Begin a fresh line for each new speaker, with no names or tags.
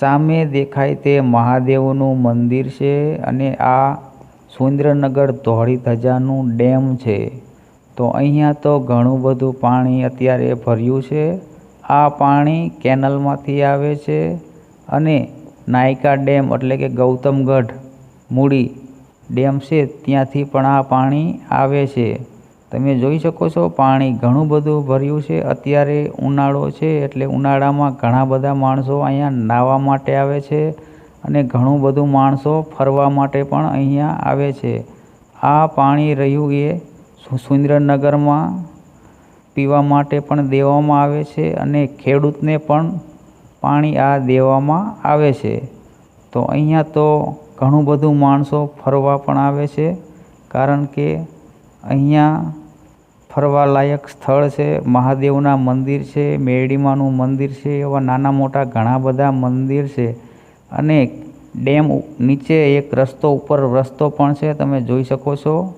સામે દેખાય તે મહાદેવનું મંદિર છે અને આ સુરેન્દ્રનગર ધોળી ધજાનું ડેમ છે. તો અહીંયા તો ઘણું બધું પાણી અત્યારે ભર્યું છે. આ પાણી કેનલમાંથી આવે છે અને નાયકા ડેમ એટલે કે ગૌતમગઢ મૂડી ડેમ છે, ત્યાંથી પણ આ પાણી આવે છે. તમે જોઈ શકો છો, પાણી ઘણું બધું ભર્યું છે. અત્યારે ઉનાળો છે એટલે ઉનાળામાં ઘણા બધા માણસો અહીંયા નાહવા માટે આવે છે અને ઘણું બધું માણસો ફરવા માટે પણ અહીંયા આવે છે. આ પાણી રહ્યું એ સુરેન્દ્રનગરમાં પીવા માટે પણ દેવામાં આવે છે અને ખેડૂતને પણ પાણી આ દેવામાં આવે છે. તો અહીંયા તો ઘણું બધું માણસો ફરવા પણ આવે છે, કારણ કે અહીંયા ફરવાલાયક સ્થળ છે, મહાદેવના મંદિર છે, મેરડીમાનું મંદિર છે, એવા નાના મોટા ઘણા બધા મંદિર છે. અને ડેમ નીચે એક રસ્તો ઉપર રસ્તો પણ છે, તમે જોઈ શકો છો.